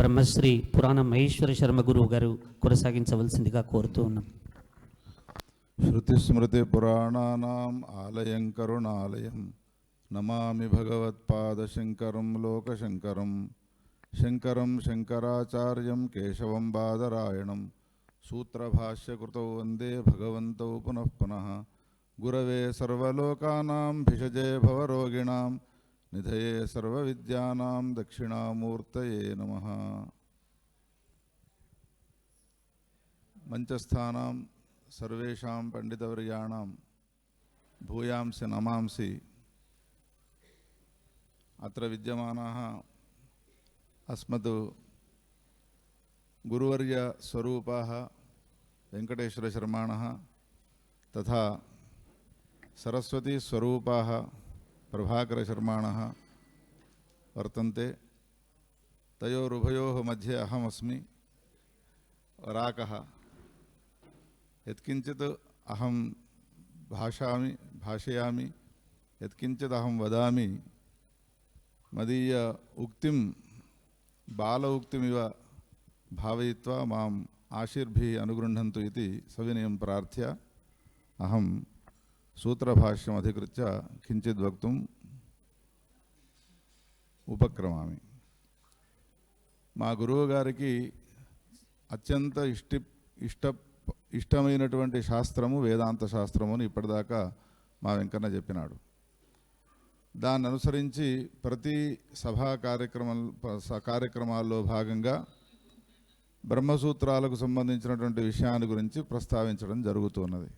బ్రహ్మశ్రీ పురాణ మహేశ్వర శర్మ గురువు గారు కొనసాగించవలసిందిగా కోరుతూ ఉన్నాం. శృతి స్మృతి పురాణానాం ఆలయం కరుణాలయం. నమామి భగవత్పాదశంకరం లోకశంకరం. శంకరం శంకరాచార్యం కేశవం బాదరాయణం. సూత్రభాష్యకృతౌ వందే భగవంతౌ పునః పునః. గురవే సర్వలోకానాం భిషజే భవరోగిణాం. నిధయే సర్వవిద్యానాం దక్షిణామూర్తయే నమ. మంచస్థానం సర్వేషాం పండితవర్యాణం భూయాంసి నమాంసి. అత్ర విద్యమానా అస్మత్ గురువర్య స్వరూపాः వెంకటేశ్వరశర్మాణः తథా సరస్వతీ స్వరూపాः ప్రభాకరశర్మాణः వర్తంతే తయోరుభయోः మధ్యే అహమస్మి రాకः యత్కించిత్ అహం భాషామి భాషయామి యత్కించిత్ అహం వదామి మదీయ ఉక్తిం బాల ఉక్తిమివ భావయిత్వా మాం ఆశీర్భిः అనుగృహ్ణन्तు ఇది సవినయం ప్రార్థ్య అహం సూత్రభాష్యం అధికృత్య కించిత్ వక్తుం ఉపక్రమామి. మా గురువు గారికి అత్యంత ఇష్టి ఇష్ట ఇష్టమైనటువంటి శాస్త్రము వేదాంత శాస్త్రము అని ఇప్పటిదాకా మా వెంకన్న చెప్పినాడు. దాన్ని అనుసరించి ప్రతి సభా కార్యక్రమం స- కార్యక్రమాల్లో భాగంగా బ్రహ్మసూత్రాలకు సంబంధించినటువంటి విషయాన్ని గురించి ప్రస్తావించడం జరుగుతున్నది.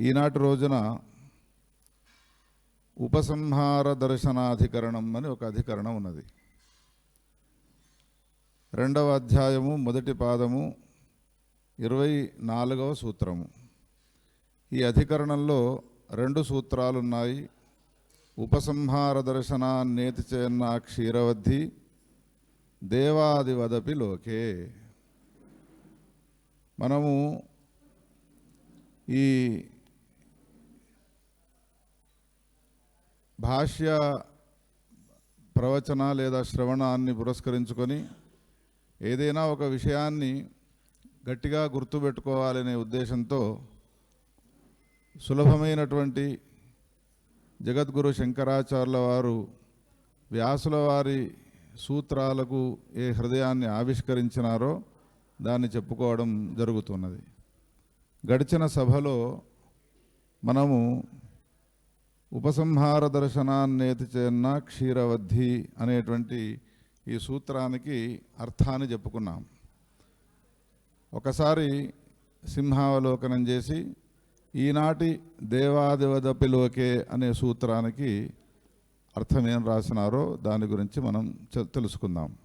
ఈనాటి రోజున ఉపసంహార దర్శనాధికరణం అని ఒక అధికరణం ఉన్నది. రెండవ అధ్యాయము మొదటి పాదము ఇరవై నాలుగవ సూత్రము. ఈ అధికరణంలో రెండు సూత్రాలు ఉన్నాయి ఉపసంహార దర్శనాన్నేతి చేన్న క్షీరవద్ధి దేవాదివదపి లోకే. మనము ఈ భాష్య ప్రవచన లేదా శ్రవణాన్ని పురస్కరించుకొని ఏదైనా ఒక విషయాన్ని గట్టిగా గుర్తుపెట్టుకోవాలనే ఉద్దేశంతో సులభమైనటువంటి జగద్గురు శంకరాచార్యుల వారు వ్యాసుల వారి సూత్రాలకు ఏ హృదయాన్ని ఆవిష్కరించినారో దాన్ని చెప్పుకోవడం జరుగుతున్నది. గడిచిన సభలో మనము ఉపసంహార దర్శనాన్నేతి చేన్న క్షీరవద్ధి అనేటువంటి ఈ సూత్రానికి అర్థాన్ని చెప్పుకున్నాం. ఒకసారి సింహావలోకనం చేసి ఈనాటి దేవాదివదపిలోకే అనే సూత్రానికి అర్థం ఏం రాసినారో దాని గురించి మనం తెలుసుకుందాం.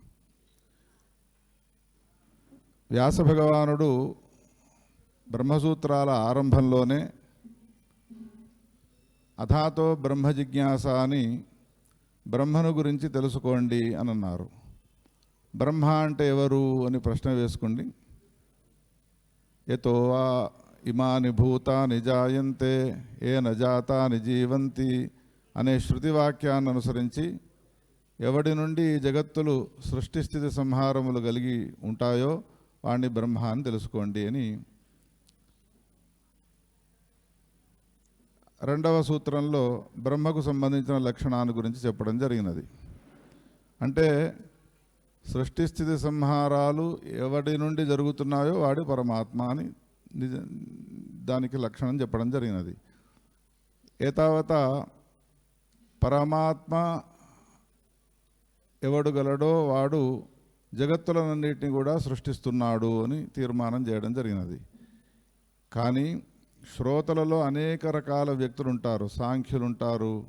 వ్యాస భగవానుడు బ్రహ్మసూత్రాల ఆరంభంలోనే అథాతో బ్రహ్మ జిజ్ఞాస అని బ్రహ్మను గురించి తెలుసుకోండి అని అన్నారు బ్రహ్మ అంటే ఎవరు అని ప్రశ్న వేసుకోండి. ఎతో వా ఇమాని భూతాని జాయంతే ఏ నజాతాని జీవంతి అనే శృతి వాక్యాన్ని అనుసరించి ఎవడి నుండి ఈ జగత్తులు సృష్టి స్థితి సంహారములు కలిగి ఉంటాయో వాణ్ణి బ్రహ్మ అని తెలుసుకోండి అని రెండవ సూత్రంలో బ్రహ్మకు సంబంధించిన లక్షణాన్ని గురించి చెప్పడం జరిగినది. అంటే సృష్టి స్థితి సంహారాలు ఎవడి నుండి జరుగుతున్నాయో వాడి పరమాత్మ అని నిజ దానికి లక్షణం చెప్పడం జరిగినది. ఏతావత పరమాత్మ ఎవడు గలడో వాడు జగత్తులన్నింటినీ కూడా సృష్టిస్తున్నాడు అని తీర్మానం చేయడం జరిగినది. కానీ శ్రోతలలో అనేక రకాల వ్యక్తులు ఉంటారు సాంఖ్యులు ఉంటారు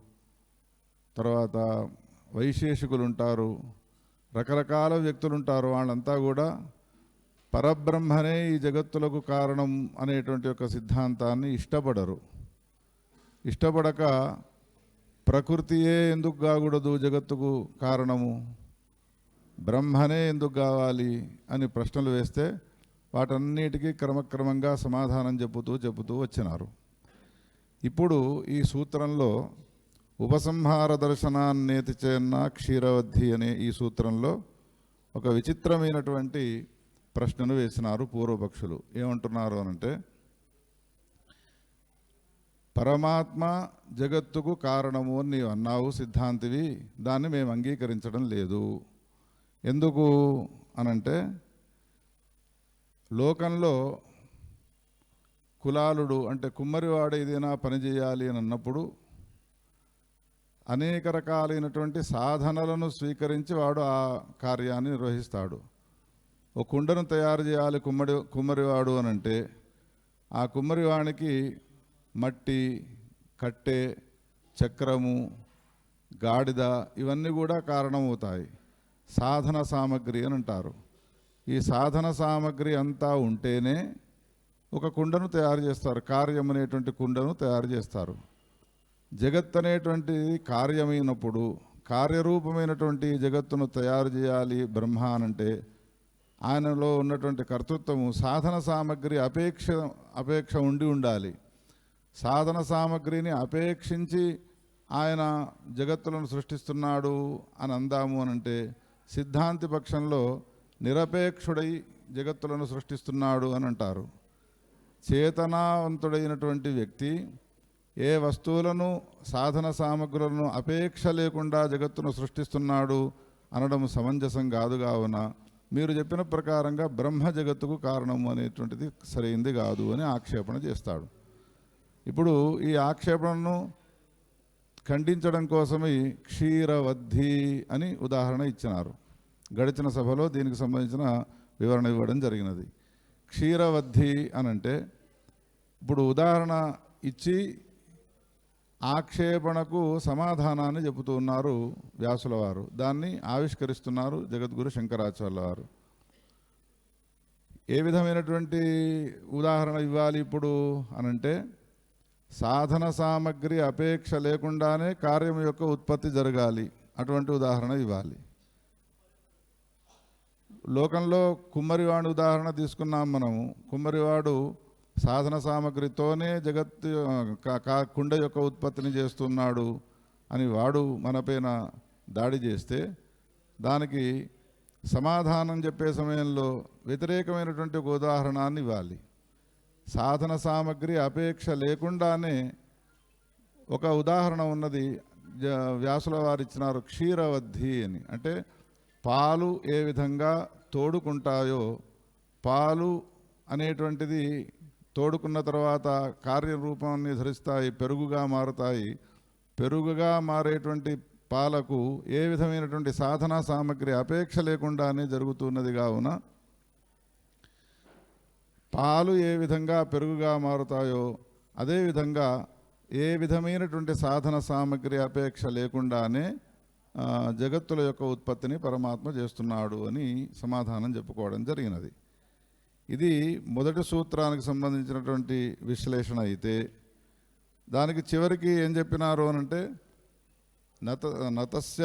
తర్వాత వైశేషికులు ఉంటారు రకరకాల వ్యక్తులు ఉంటారు వాళ్ళంతా కూడా పరబ్రహ్మనే ఈ జగత్తులకు కారణం అనేటువంటి ఒక సిద్ధాంతాన్ని ఇష్టపడరు. ఇష్టపడక ప్రకృతియే ఎందుకు కాకూడదు జగత్తుకు కారణము? బ్రహ్మనే ఎందుకు కావాలి అని ప్రశ్నలు వేస్తే వాటన్నిటికీ క్రమక్రమంగా సమాధానం చెబుతూ చెబుతూ వచ్చినారు. ఇప్పుడు ఈ సూత్రంలో ఉపసంహార దర్శనాన్నేతి చేన్న క్షీరవద్ధి అనే ఈ సూత్రంలో ఒక విచిత్రమైనటువంటి ప్రశ్నను వేసినారు పూర్వపక్షులు. ఏమంటున్నారు అనంటే పరమాత్మ జగత్తుకు కారణము అని నీవు అన్నావు సిద్ధాంతివి దాన్ని మేము అంగీకరించడం లేదు. ఎందుకు? అనంటే లోకంలో కులాలుడు అంటే కుమ్మరివాడు ఏదైనా పనిచేయాలి అని అన్నప్పుడు అనేక రకాలైనటువంటి సాధనలను స్వీకరించి వాడు ఆ కార్యాన్ని నిర్వహిస్తాడు. ఒక కుండను తయారు చేయాలి కుమ్మడి కుమ్మరివాడు అని అంటే ఆ కుమ్మరివానికి మట్టి కట్టె చక్రము గాడిద ఇవన్నీ కూడా కారణమవుతాయి. సాధన సామగ్రి అని అంటారు. ఈ సాధన సామగ్రి అంతా ఉంటేనే ఒక కుండను తయారు చేస్తారు కార్యం అనేటువంటి కుండను తయారు చేస్తారు. జగత్ అనేటువంటి కార్యమైనప్పుడు కార్యరూపమైనటువంటి జగత్తును తయారు చేయాలి బ్రహ్మ అనంటే ఆయనలో ఉన్నటువంటి కర్తృత్వము సాధన సామగ్రి అపేక్ష అపేక్ష ఉండి ఉండాలి. సాధన సామగ్రిని అపేక్షించి ఆయన జగత్తులను సృష్టిస్తున్నాడు అని అందాము అనంటే సిద్ధాంతి పక్షంలో నిరపేక్షుడై జగత్తులను సృష్టిస్తున్నాడు అని అంటారు. చేతనావంతుడైనటువంటి వ్యక్తి ఏ వస్తువులను సాధన సామగ్రులను అపేక్ష లేకుండా జగత్తును సృష్టిస్తున్నాడు అనడం సమంజసం కాదు కావున మీరు చెప్పిన ప్రకారంగా బ్రహ్మ జగత్తుకు కారణము అనేటువంటిది సరైంది కాదు అని ఆక్షేపణ చేస్తాడు. ఇప్పుడు ఈ ఆక్షేపణను ఖండించడం కోసమే క్షీరవద్ధి అని ఉదాహరణ ఇచ్చినారు. గడిచిన సభలో దీనికి సంబంధించిన వివరణ ఇవ్వడం జరిగినది. క్షీరవద్ధి అనంటే ఇప్పుడు ఉదాహరణ ఇచ్చి ఆక్షేపణకు సమాధానాన్ని చెబుతూ ఉన్నారు వ్యాసుల వారు. దాన్ని ఆవిష్కరిస్తున్నారు జగద్గురు శంకరాచార్యుల వారు. ఏ విధమైనటువంటి ఉదాహరణ ఇవ్వాలి ఇప్పుడు అనంటే సాధన సామగ్రి అపేక్ష లేకుండానే కార్యం యొక్క ఉత్పత్తి జరగాలి. అటువంటి ఉదాహరణ ఇవ్వాలి. లోకంలో కుమ్మరివాడు ఉదాహరణ తీసుకున్నాం మనము. కుమ్మరివాడు సాధన సామగ్రితోనే జగత్ కా- కుండ యొక్క ఉత్పత్తిని చేస్తున్నాడు అని వాడు మనపైన దాడి చేస్తే దానికి సమాధానం చెప్పే సమయంలో వ్యతిరేకమైనటువంటి ఒక ఉదాహరణాన్ని ఇవ్వాలి. సాధన సామగ్రి అపేక్ష లేకుండానే ఒక ఉదాహరణ ఉన్నది. వ్యాసుల వారు ఇచ్చినారు క్షీరవద్ధి అని. అంటే పాలు ఏ విధంగా తోడుకుంటాయో పాలు అనేటువంటిది తోడుకున్న తర్వాత కార్యరూపాన్ని ధరిస్తాయి పెరుగుగా మారుతాయి. పెరుగుగా మారేటువంటి పాలకు ఏ విధమైనటువంటి సాధనా సామగ్రి అపేక్ష లేకుండానే జరుగుతున్నది కావున పాలు ఏ విధంగా పెరుగుగా మారుతాయో అదేవిధంగా ఏ విధమైనటువంటి సాధన సామగ్రి అపేక్ష లేకుండానే జగత్తుల యొక్క ఉత్పత్తిని పరమాత్మ చేస్తున్నాడు అని సమాధానం చెప్పుకోవడం జరిగినది. ఇది మొదటి సూత్రానికి సంబంధించినటువంటి విశ్లేషణ అయితే దానికి చివరికి ఏం చెప్పినారు అనంటే నత నతస్య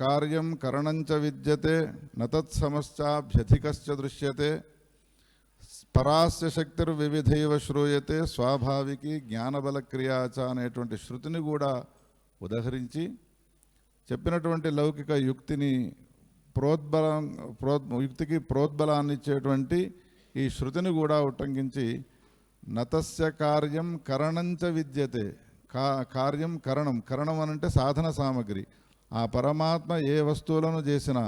కార్యం కరణంచ విద్యతే నతత్సమశ్చాభ్యధికశ్చ దృశ్యతే పరాస్య శక్తిర్వివిధైవ శ్రూయతే స్వాభావికి జ్ఞానబల క్రియాచ అనేటువంటి శృతిని కూడా ఉదహరించి చెప్పినటువంటి లౌకిక యుక్తిని ప్రోద్బలం ప్రో యుక్తికి ప్రోద్బలాన్ని ఇచ్చేటువంటి ఈ శృతిని కూడా ఉట్టంకించి నతస్య కార్యం కరణంచ విద్యతే. కా కార్యం కరణం. కరణం అనంటే సాధన సామగ్రి. ఆ పరమాత్మ ఏ వస్తువులను చేసినా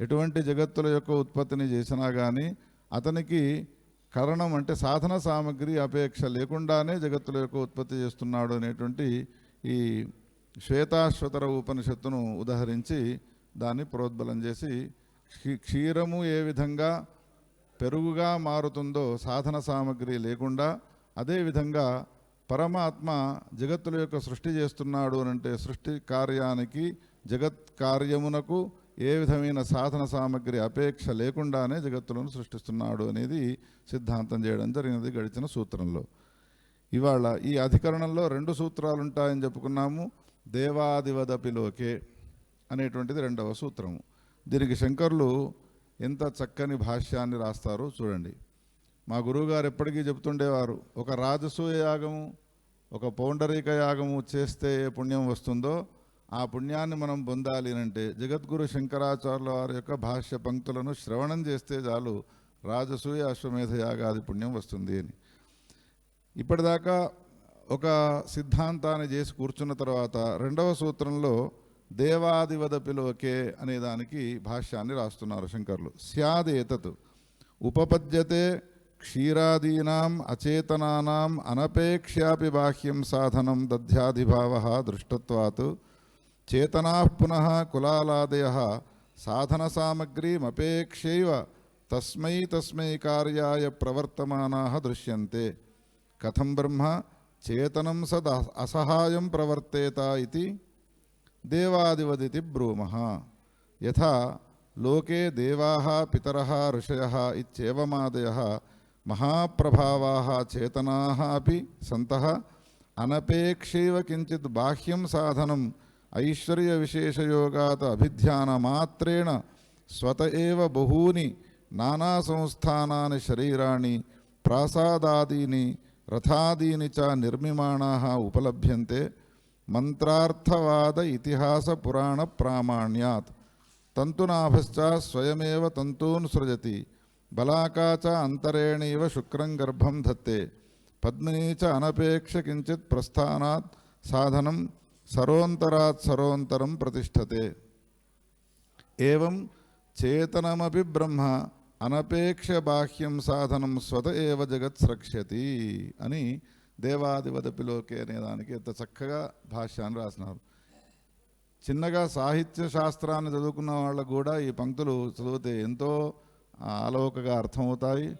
ఎటువంటి జగత్తుల యొక్క ఉత్పత్తిని చేసినా కానీ అతనికి కరణం అంటే సాధన సామగ్రి అపేక్ష లేకుండానే జగత్తుల యొక్క ఉత్పత్తి చేస్తున్నాడు అనేటువంటి ఈ శ్వేతాశ్వతర ఉపనిషత్తును ఉదహరించి దాన్ని ప్రోద్బలం చేసి క్షీ- క్షీరము ఏ విధంగా పెరుగుగా మారుతుందో సాధన సామగ్రి లేకుండా అదేవిధంగా పరమాత్మ జగత్తుల యొక్క సృష్టి చేస్తున్నాడు అంటే సృష్టి కార్యానికి జగత్ కార్యమునకు ఏ విధమైన సాధన సామగ్రి అపేక్ష లేకుండానే జగత్తులను సృష్టిస్తున్నాడు అనేది సిద్ధాంతం చేయడం జరిగినది గడిచిన సూత్రంలో. ఇవాళ ఈ అధికరణంలో రెండు సూత్రాలు ఉంటాయని చెప్పుకున్నాము. దేవాదివదపిలోకే అనేటువంటిది రెండవ సూత్రము. దీనికి శంకర్లు ఎంత చక్కని భాష్యాన్ని రాస్తారో చూడండి. మా గురువుగారు ఎప్పటికీ చెప్తుండేవారు ఒక రాజసూయ యాగము ఒక పౌండరీక యాగము చేస్తే ఏ పుణ్యం వస్తుందో ఆ పుణ్యాన్ని మనం పొందాలి అంటే జగద్గురు శంకరాచార్యుల వారి యొక్క భాష్య పంక్తులను శ్రవణం చేస్తే చాలు రాజసూయ అశ్వమేధ యాగాది పుణ్యం వస్తుంది అని. ఇప్పటిదాకా ఒక సిద్ధాంతాన్ని చేసి కూర్చున్న తర్వాత రెండవ సూత్రంలో దేవాదివదపిలోకే అనే దానికి భాష్యాన్ని రాస్తున్నారు శంకర్లు. స్యాదేతత్ ఉపపద్యతే క్షీరాదీనాం అచేతనానాం అనపేక్ష్యాపి బాహ్యం సాధనం దధ్యాధిభావ దృష్టత్వాత్. చేతనా పునః కులాలాదయ సాధన సామగ్రీమపేక్షైవ తస్మై తస్మై కార్యాయ ప్రవర్తమానా దృశ్యంతే. కథం బ్రహ్మ చేతనం సద అసహాయం ప్రవర్తేత ఇది దేవాదివదితి బ్రూమ. యథా లోకే దేవా పితర ఋషయ ఇచ్చేవమాదయ మహాప్రభావాతనా అవి సంత అనపేక్షైవ కించిత్ బాహ్యం సాధనం ఐశ్వర్య విశేషయోగాత్ అభిధ్యానమాత్రేణ స్వత ఏవ బహూని నానాసంస్థానాని శరీరాన్ని ప్రాసాదాదీని రథాదీని చ నిర్మిమాణాः ఉపలభ్యంతే మంత్రార్థవాద ఇతిహాస పురాణ ప్రామాణ్యాత్. తంతునాభశ్చ స్వయమేవ తంతూన్ సృజతి బలాకాచ అంతరేణీవ శుక్రం గర్భం ధత్తే పద్మినీ చ అనపేక్ష కించిత్ ప్రస్థానాత్ సాధనం సరోంతరాత్ సరోంతరం ప్రతిష్టతే. ఏం చేతనమపి బ్రహ్మ అనపేక్ష బాహ్యం సాధనం స్వత ఏవ జగత్ స్రక్ష్యతి అని దేవాదివదపిలోకే అనే దానికి ఎంత చక్కగా భాష్యాన్ని రాసినారు. చిన్నగా సాహిత్య శాస్త్రాన్ని చదువుకున్న వాళ్ళకు కూడా ఈ పంక్తులు చదివితే ఎంతో అలవకగా అర్థమవుతాయి.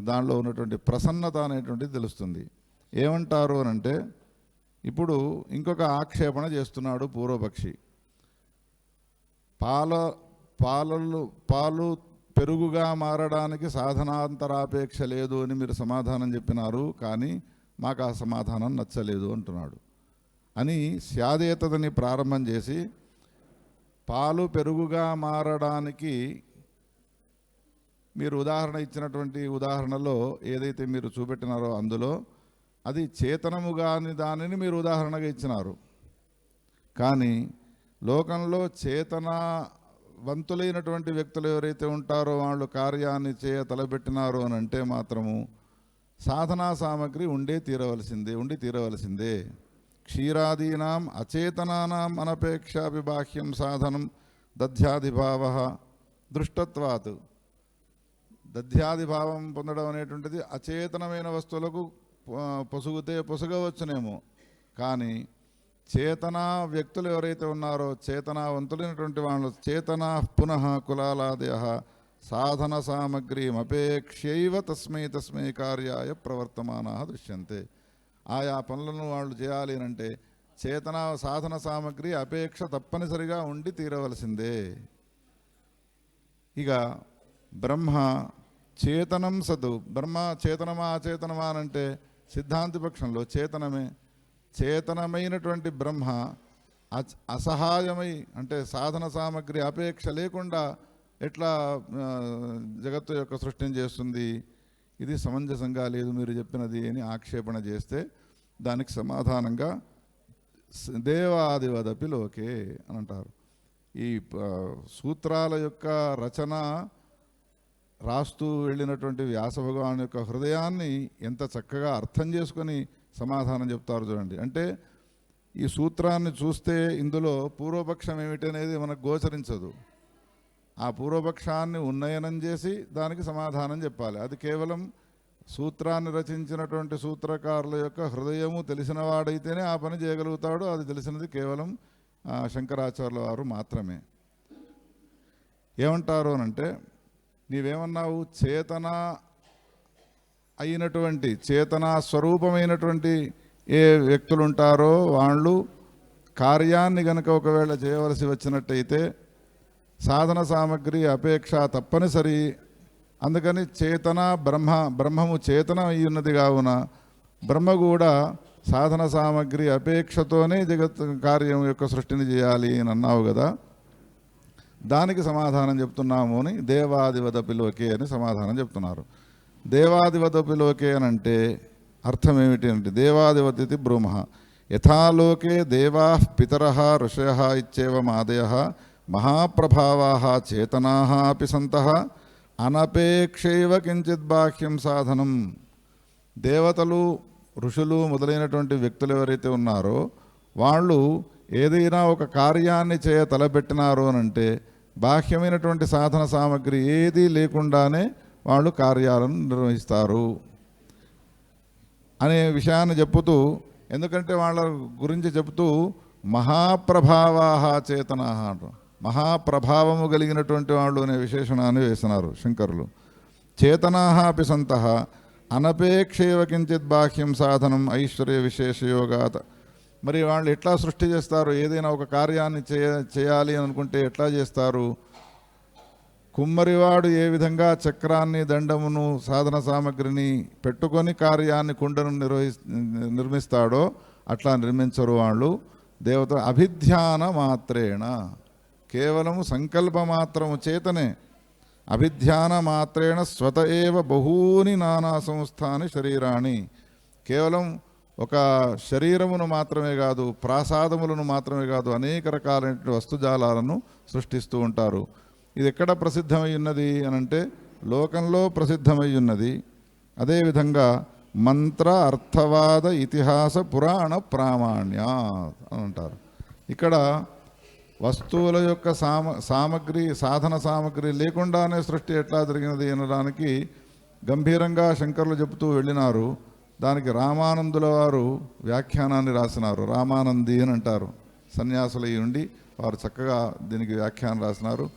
దానిలో ఉన్నటువంటి ప్రసన్నత అనేటువంటిది తెలుస్తుంది. ఏమంటారు అని అంటే ఇప్పుడు ఇంకొక ఆక్షేపణ చేస్తున్నాడు పూర్వపక్షి. పాల పాలలు పాలు పెరుగుగా మారడానికి సాధనాంతరాపేక్ష లేదు అని మీరు సమాధానం చెప్పినారు కానీ మాకు ఆ సమాధానం నచ్చలేదు అంటున్నాడు. అని స్యాదేతదని ప్రారంభం చేసి పాలు పెరుగుగా మారడానికి మీరు ఉదాహరణ ఇచ్చినటువంటి ఉదాహరణలో ఏదైతే మీరు చూపెట్టినారో అందులో అది చేతనము కాని దానిని మీరు ఉదాహరణగా ఇచ్చినారు. కానీ లోకంలో చేతన వంతులైనటువంటి వ్యక్తులు ఎవరైతే ఉంటారో వాళ్ళు కార్యాన్ని చేయ తలబెట్టినారు అని అంటే మాత్రము సాధనా సామగ్రి ఉండే తీరవలసిందే ఉండి తీరవలసిందే. క్షీరాదీనాం అచేతనానాం అనపేక్షాపి బాహ్యం సాధనం దధ్యాదిభావ దృష్టత్వాత్. దధ్యాదిభావం పొందడం అనేటువంటిది అచేతనమైన వస్తువులకు పొసుగుతే పొసగవచ్చునేమో. కానీ చేతన వ్యక్తులు ఎవరైతే ఉన్నారో చేతనావంతులైనటువంటి వాళ్ళు చేతన పునః కులాలాదయ సాధన సామగ్రీమపేక్షైవ తస్మై తస్మై కార్యాయ ప్రవర్తమానా దృశ్యంతే. ఆయా పనులను వాళ్ళు చేయాలి అంటే చేతన సాధన సామగ్రి అపేక్ష తప్పనిసరిగా ఉండి తీరవలసిందే. ఇక బ్రహ్మ చేతనం సదు. బ్రహ్మ చేతనమా అచేతనమా అంటే సిద్ధాంతి పక్షంలో చేతనమే. చేతనమైనటువంటి బ్రహ్మ అసహాయమై అంటే సాధన సామగ్రి అపేక్ష లేకుండా ఎట్లా జగత్తు యొక్క సృష్టిని చేస్తుంది? ఇది సమంజసంగా లేదు మీరు చెప్పినది అని ఆక్షేపణ చేస్తే దానికి సమాధానంగా దేవాదివదపి లోకే అని అంటారు. ఈ సూత్రాల యొక్క రచన రాస్తూ వెళ్ళినటువంటి వ్యాస భగవాన్ యొక్క హృదయాన్ని ఎంత చక్కగా అర్థం చేసుకొని సమాధానం చెప్తారు చూడండి. అంటే ఈ సూత్రాన్ని చూస్తే ఇందులో పూర్వపక్షం ఏమిటనేది మనకు గోచరించదు. ఆ పూర్వపక్షాన్ని ఉన్నయనం చేసి దానికి సమాధానం చెప్పాలి. అది కేవలం సూత్రాన్ని రచించినటువంటి సూత్రకారుల యొక్క హృదయము తెలిసినవాడైతేనే ఆ పని చేయగలుగుతాడు. అది తెలిసినది కేవలం శంకరాచార్యుల వారు మాత్రమే. ఏమంటారు అని అంటే నీవేమన్నావు? చేతన అయినటువంటి చేతన స్వరూపమైనటువంటి ఏ వ్యక్తులు ఉంటారో వాళ్ళు కార్యాన్ని గనక ఒకవేళ చేయవలసి వచ్చినట్టయితే సాధన సామగ్రి అపేక్ష తప్పనిసరి. అందుకని చేతన బ్రహ్మ బ్రహ్మము చేతన అయి ఉన్నది కావున బ్రహ్మ కూడా సాధన సామగ్రి అపేక్షతోనే జగత్ కార్యం యొక్క సృష్టిని చేయాలి అని అన్నావు కదా. దానికి సమాధానం చెప్తున్నాము అని దేవాదివదపిలోకి అని సమాధానం చెప్తున్నారు. దేవాదివదపిలోకే అని అంటే అర్థం ఏమిటి అంటే దేవాధిపతి బ్రూమ యథాలోకే దేవా పితర ఋషయ ఇచ్చేవమాదయ మహాప్రభావా చేతనా అపి సంత అనపేక్షైవ కించిత్ బాహ్యం సాధనం. దేవతలు ఋషులు మొదలైనటువంటి వ్యక్తులు ఎవరైతే ఉన్నారో వాళ్ళు ఏదైనా ఒక కార్యాన్ని చేయ తలపెట్టినారు అనంటే బాహ్యమైనటువంటి సాధన సామగ్రి ఏదీ లేకుండానే వాళ్ళు కార్యాలను నిర్వహిస్తారు అనే విషయాన్ని చెప్పుతూ ఎందుకంటే వాళ్ళ గురించి చెబుతూ మహాప్రభావాహ చేతన అంటారు మహాప్రభావము కలిగినటువంటి వాళ్ళు అనే విశేషణాన్ని వేసినారు శంకరులు. చేతనాహ అపి సంత అనపేక్షేవ కించిత్ బాహ్యం సాధనం ఐశ్వర్య విశేషయోగాత మరి వాళ్ళు ఎట్లా సృష్టి చేస్తారు? ఏదైనా ఒక కార్యాన్ని చేయ చేయాలి అనుకుంటే ఎట్లా చేస్తారు? కుమ్మరివాడు ఏ విధంగా చక్రాన్ని దండమును సాధన సామగ్రిని పెట్టుకొని కార్యాన్ని కుండను నిర్వహి నిర్మిస్తాడో అట్లా నిర్మించరు వాళ్ళు. దేవత అభిధ్యాన మాత్రేణ. కేవలము సంకల్ప మాత్రము చేతనే. అభిధ్యాన మాత్రేణ స్వత ఏవ బహూని నానా సంస్థాని శరీరాణి. కేవలం ఒక శరీరమును మాత్రమే కాదు ప్రాసాదములను మాత్రమే కాదు అనేక రకాలైనటువంటి వస్తుజాలాలను సృష్టిస్తూ ఉంటారు. ఇది ఎక్కడ ప్రసిద్ధమై ఉన్నది అని అంటే లోకంలో ప్రసిద్ధమై ఉన్నది. అదేవిధంగా మంత్ర అర్థవాద ఇతిహాస పురాణ ప్రామాణ్య అని అంటారు. ఇక్కడ వస్తువుల యొక్క సామ సామగ్రి సాధన సామగ్రి లేకుండానే సృష్టి ఎట్లా జరిగినది అనడానికి గంభీరంగా శంకర్లు చెబుతూ వెళ్ళినారు. దానికి రామానందుల వారు వ్యాఖ్యానాన్ని రాసినారు. రామానంది అని అంటారు. సన్యాసులై ఉండి వారు చక్కగా దీనికి వ్యాఖ్యానం రాసినారు.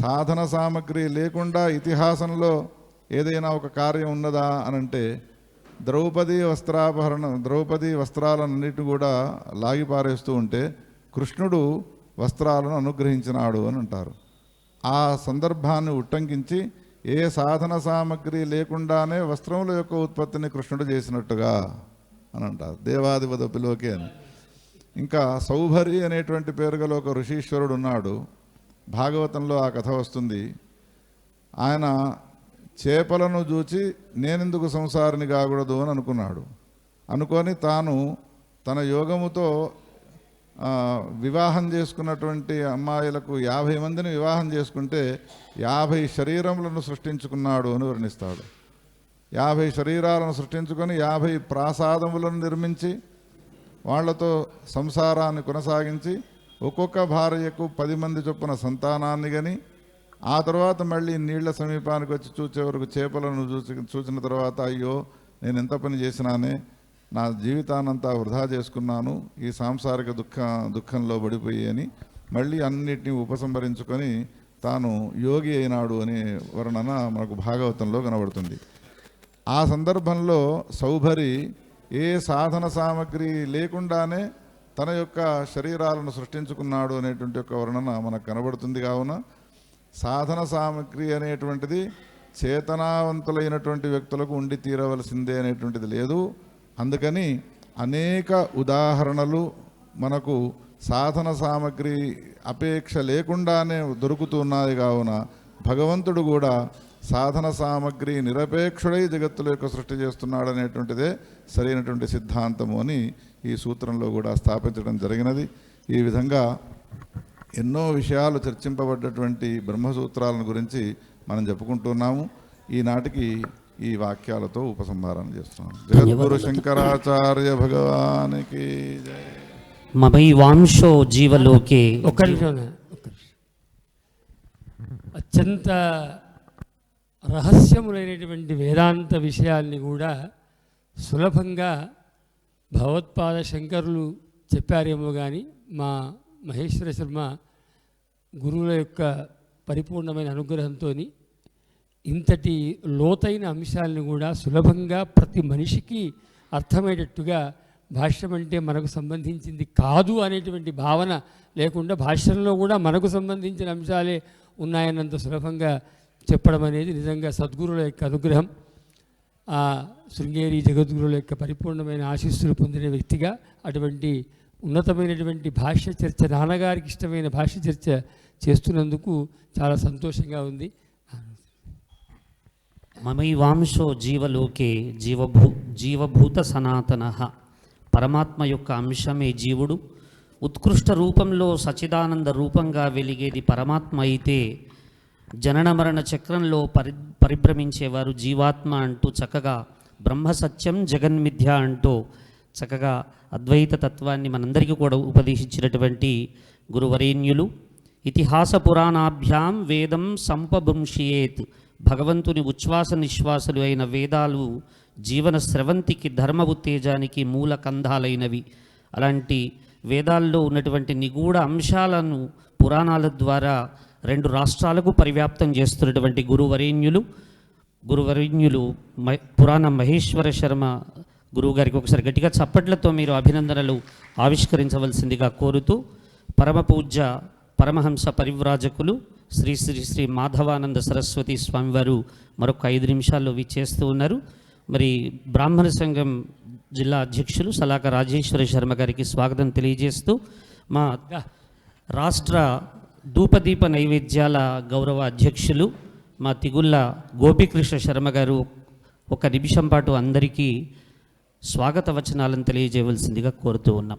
సాధన సామగ్రి లేకుండా ఇతిహాసంలో ఏదైనా ఒక కార్యం ఉన్నదా అనంటే ద్రౌపది వస్త్రాభరణ ద్రౌపది వస్త్రాలన్నిటిని కూడా లాగిపారేస్తూ ఉంటే కృష్ణుడు వస్త్రాలను అనుగ్రహించినాడు అని అంటారు. ఆ సందర్భాన్ని ఉట్టంకించి ఏ సాధన సామగ్రి లేకుండానే వస్త్రముల యొక్క ఉత్పత్తిని కృష్ణుడు చేసినట్టుగా అని అంటారు. దేవాధిపద పిలోకి అని. ఇంకా సౌభరి అనేటువంటి పేరు గల ఒక ఋషీశ్వరుడు ఉన్నాడు. భాగవతంలో ఆ కథ వస్తుంది. ఆయన చేపలను చూచి నేనెందుకు సంసారిని కాకూడదు అని అనుకున్నాడు. అనుకొని తాను తన యోగముతో వివాహం చేసుకున్నటువంటి అమ్మాయిలకు యాభై మందిని వివాహం చేసుకుంటే యాభై శరీరములను సృష్టించుకున్నాడు అని వర్ణిస్తాడు. యాభై శరీరాలను సృష్టించుకొని యాభై ప్రాసాదములను నిర్మించి వాళ్ళతో సంసారాన్ని కొనసాగించి ఒక్కొక్క భార్యకు పది మంది చొప్పున సంతానాన్ని కానీ ఆ తర్వాత మళ్ళీ నీళ్ళ సమీపానికి వచ్చి చూసే వరకు చేపలను చూసి చూసిన తర్వాత అయ్యో నేను ఎంత పని చేసినానే నా జీవితానంతా వృధా చేసుకున్నాను ఈ సాంసారిక దుఃఖ దుఃఖంలో పడిపోయి అని మళ్ళీ అన్నిటినీ ఉపసంహరించుకొని తాను యోగి అయినాడు అనే వర్ణన మనకు భాగవతంలో కనబడుతుంది. ఆ సందర్భంలో సౌభరి ఏ సాధన సామగ్రి లేకుండానే తన యొక్క శరీరాలను సృష్టించుకున్నాడు అనేటువంటి ఒక వర్ణన మనకు కనబడుతుంది కావున సాధన సామగ్రి అనేటువంటిది చేతనావంతులైనటువంటి వ్యక్తులకు ఉండి తీరవలసిందే అనేటువంటిది లేదు. అందుకని అనేక ఉదాహరణలు మనకు సాధన సామగ్రి అపేక్ష లేకుండానే దొరుకుతున్నాయి కావున భగవంతుడు కూడా సాధన సామగ్రి నిరపేక్షుడై జగత్తుల యొక్క సృష్టి చేస్తున్నాడు అనేటువంటిదే సరైనటువంటి సిద్ధాంతము అని ఈ సూత్రంలో కూడా స్థాపించడం జరిగినది. ఈ విధంగా ఎన్నో విషయాలు చర్చింపబడ్డటువంటి బ్రహ్మసూత్రాలను గురించి మనం చెప్పుకుంటున్నాము. ఈనాటికి ఈ వాక్యాలతో ఉపసంహారం చేస్తున్నాం. జగద్గురు శంకరాచార్య భగవానికి జీవలోకే. అత్యంత రహస్యములైనటువంటి వేదాంత విషయాల్ని కూడా సులభంగా భగవత్పాద శంకరులు చెప్పారేమో కానీ మా మహేశ్వర శర్మ గురువుల యొక్క పరిపూర్ణమైన అనుగ్రహంతో ఇంతటి లోతైన అంశాలను కూడా సులభంగా ప్రతి మనిషికి అర్థమయ్యేటట్టుగా భాష్యం అంటే మనకు సంబంధించింది కాదు అనేటువంటి భావన లేకుండా భాష్యంలో కూడా మనకు సంబంధించిన అంశాలే ఉన్నాయన్నంత సులభంగా చెప్పడం అనేది నిజంగా సద్గురుల యొక్క అనుగ్రహం. ఆ శృంగేరి జగద్గురుల యొక్క పరిపూర్ణమైన ఆశీస్సులు పొందిన వ్యక్తిగా అటువంటి ఉన్నతమైనటువంటి భాష్య చర్చ నాన్నగారికి ఇష్టమైన భాష్య చర్చ చేస్తున్నందుకు చాలా సంతోషంగా ఉంది. మమైవాంశో జీవలోకే జీవభూ జీవభూత సనాతన. పరమాత్మ యొక్క అంశమే జీవుడు. ఉత్కృష్ట రూపంలో సచిదానంద రూపంగా వెలిగేది పరమాత్మ అయితే జనన మరణ చక్రంలో పరి పరిభ్రమించేవారు జీవాత్మ అంటూ చక్కగా బ్రహ్మ సత్యం జగన్మిథ్య అంటూ చక్కగా అద్వైత తత్వాన్ని మనందరికీ కూడా ఉపదేశించినటువంటి గురువరేణ్యులు ఇతిహాస పురాణాభ్యాం వేదం సంపభుంషియేత్. భగవంతుని ఉచ్ఛ్వాస నిశ్వాసలు అయిన వేదాలు జీవన స్రవంతికి ధర్మ ఉత్తేజానికి మూల కంధాలైనవి. అలాంటి వేదాల్లో ఉన్నటువంటి నిగూఢ అంశాలను పురాణాల ద్వారా రెండు రాష్ట్రాలకు పరివ్యాప్తం చేస్తున్నటువంటి గురువరేణ్యులు గురువరేణ్యులు మ పురాణ మహేశ్వర శర్మ గురువు గారికి ఒకసారి గట్టిగా చప్పట్లతో మీరు అభినందనలు ఆవిష్కరించవలసిందిగా కోరుతూ పరమ పూజ్య పరమహంస పరివ్రాజకులు శ్రీ శ్రీ శ్రీ మాధవానంద సరస్వతి స్వామివారు మరొక ఐదు నిమిషాల్లో విచ్చేస్తూ ఉన్నారు. మరి బ్రాహ్మణ సంఘం జిల్లా అధ్యక్షులు సలాక రాజేశ్వర శర్మ గారికి స్వాగతం తెలియజేస్తూ మా రాష్ట్ర ధూపదీప నైవేద్యాల గౌరవ అధ్యక్షులు మా తిగుళ్ళ గోపీకృష్ణ శర్మ గారు ఒక నిమిషం పాటు అందరికీ స్వాగత వచనాలను తెలియజేయవలసిందిగా కోరుతూ ఉన్నాం.